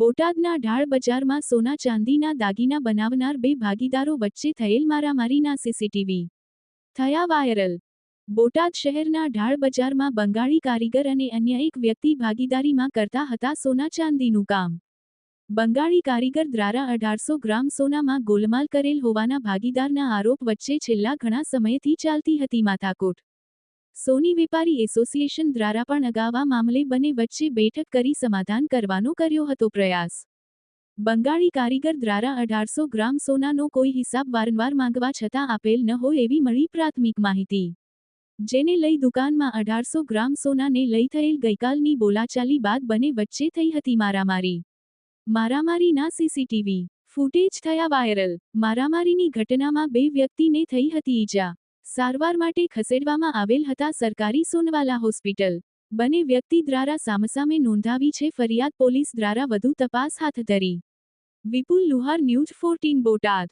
બોટાદના ઢાળ બજારમાં સોના ચાંદીના દાગીના બનાવનાર બે ભાગીદારો વચ્ચે થયેલ મારામારીના સીસીટીવી થયા વાયરલ. બોટાદ શહેરના ઢાળ બજારમાં બંગાળી કારીગર અને અન્ય એક વ્યક્તિ ભાગીદારીમાં કરતા હતા સોના ચાંદીનું કામ. બંગાળી કારીગર દ્વારા અઢારસો ગ્રામ સોનામાં ગોલમાલ કરેલ હોવાના ભાગીદારના આરોપ વચ્ચે છેલ્લા ઘણા સમયથી ચાલતી હતી માથાકૂટ. સોની વેપારી એસોસિએશન દ્વારા પણ અગાઉ મામલે બંને વચ્ચે બેઠક કરી સમાધાન કરવાનો કર્યો હતો પ્રયાસ. બંગાળી કારીગર દ્વારા અઢારસો ગ્રામ સોનાનો કોઈ હિસાબ વારંવાર માંગવા છતાં આપેલ ન હોય એવી મળી પ્રાથમિક માહિતી. જેને લઈ દુકાનમાં અઢારસો ગ્રામ સોનાને લઈ થયેલ ગઈકાલની બોલાચાલી બાદ બંને વચ્ચે થઈ હતી મારામારી. મારામારીના સીસીટીવી ફૂટેજ થયા વાયરલ. મારામારીની ઘટનામાં બે વ્યક્તિને થઈ હતી ઈજા. સારવાર માટે ખસેડવામાં આવેલ હતા સરકારી સોનવાલા હોસ્પિટલ. બંને વ્યક્તિ દ્વારા સામસામે નોંધાવી છે ફરિયાદ પોલીસ દ્વારા વધુ તપાસ હાથ ધરી. Vipul Luhar news fourteen Botad.